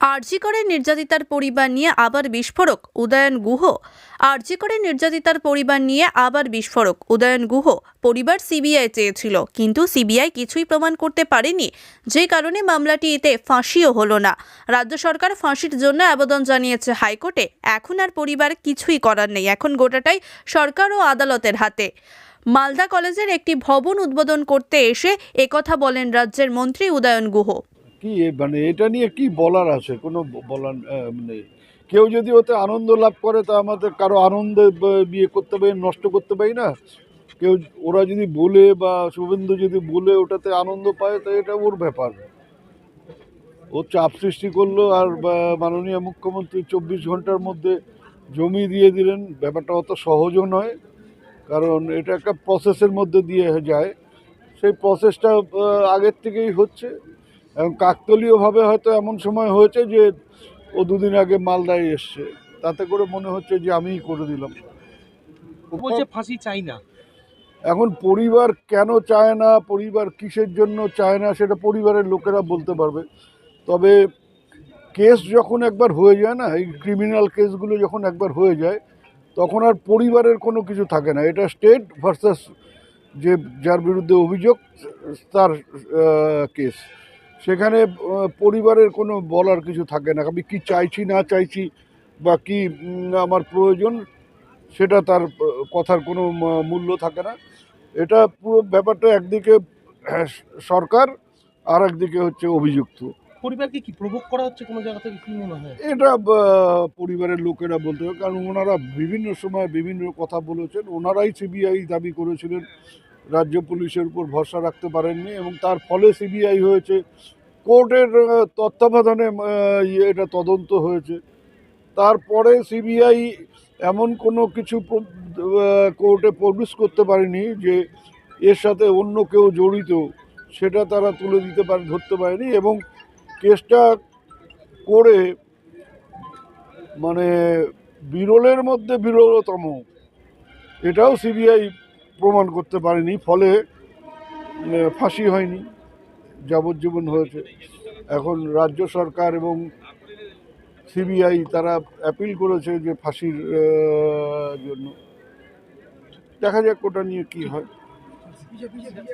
আরজিকরের নির্যাতিতার পরিবার নিয়ে আবার বিস্ফোরক, উদয়ন গুহ। আরজিকরের নির্যাতিতার পরিবার নিয়ে আবার বিস্ফোরক, উদয়ন গুহ। পরিবার সিবিআই চেয়েছিল, কিন্তু সিবিআই কিছুই প্রমাণ করতে পারেনি। যে কারণে মামলাটি এতে ফাঁসিও হলো না। রাজ্য সরকার ফাঁসির জন্য আবেদন জানিয়েছে হাইকোর্টে। এখন আর পরিবার কিছুই করার নেই। এখন গোটাটাই সরকার ও আদালতের হাতে। মালদা কলেজের একটি ভবন উদ্বোধন করতে এসে একথা বলেন রাজ্যের মন্ত্রী উদয়ন গুহ। কি মানে এটা নিয়ে কি বলার আছে? কোনো বলার নেই কেউ যদি ওতে আনন্দ লাভ করে, তা আমাদের কারও আনন্দে বিয়ে করতে পারি, নষ্ট করতে পারি না? কেউ ওরা যদি বলে বা শুভেন্দু যদি বলে ওটাতে আনন্দ পায়, তো এটা ওর ব্যাপার। ও চাপ সৃষ্টি করল আর মাননীয় মুখ্যমন্ত্রী চব্বিশ ঘণ্টার মধ্যে জমি দিয়ে দিলেন। ব্যাপারটা অত সহজও নয়, কারণ এটা একটা প্রসেসের মধ্যে দিয়ে যায়। সেই প্রসেসটা আগের থেকেই হচ্ছে। এবং কাকতলীয়ভাবে হয়তো এমন সময় হয়েছে যে ও দুদিন আগে মালদায় এসছে। তাতে করে মনে হচ্ছে যে আমিই করে দিলাম। বলছে ফাঁসি চাই না। এখন পরিবার কেন চায় না পরিবার কিসের জন্য চায় না সেটা পরিবারের লোকেরা বলতে পারবে। তবে কেস যখন একবার হয়ে যায় না এই ক্রিমিনাল কেসগুলো যখন একবার হয়ে যায় তখন আর পরিবারের কোনো কিছু থাকে না। এটা স্টেট ভার্সাস যে যার বিরুদ্ধে অভিযোগ তার কেস। সেখানে পরিবারের কোনো বলার কিছু থাকে না। আমি কি চাইছি না চাইছি বা কি আমার প্রয়োজন সেটা তার কথার কোনো মূল্য থাকে না। এটা পুরো ব্যাপারটা একদিকে সরকার আর একদিকে হচ্ছে অভিযুক্ত। পরিবারকে কি প্রভোগ করা হচ্ছে কোনো জায়গা থেকে কি মনে হয়? এটা পরিবারের লোকেরা বলতে হবে কারণ ওনারা বিভিন্ন সময় বিভিন্ন কথা বলেছেন। ওনারাই সিবিআই দাবি করেছিলেন রাজ্য পুলিশের উপর ভরসা রাখতে পারেননি এবং তার ফলে সিবিআই হয়েছে। কোর্টের তত্ত্বাবধানে ইয়ে এটা তদন্ত হয়েছে। তারপরে সিবিআই এমন কোনো কিছু কোর্টে প্রডিউস করতে পারেনি যে এর সাথে অন্য কেউ জড়িত, সেটা তারা তুলে দিতে পারে, ধরতে পারেনি এবং কেসটা করে মানে বিরলের মধ্যে বিরলতম। এটাও সিবিআই প্রমাণ করতে পারেনি, ফলে ফাঁসি হয়নি, যাবজ্জীবন হয়েছে। এখন রাজ্য সরকার এবং সিবিআই তারা অ্যাপিল করেছে যে ফাঁসির জন্য। দেখা যাক ওটা নিয়ে কি হয়।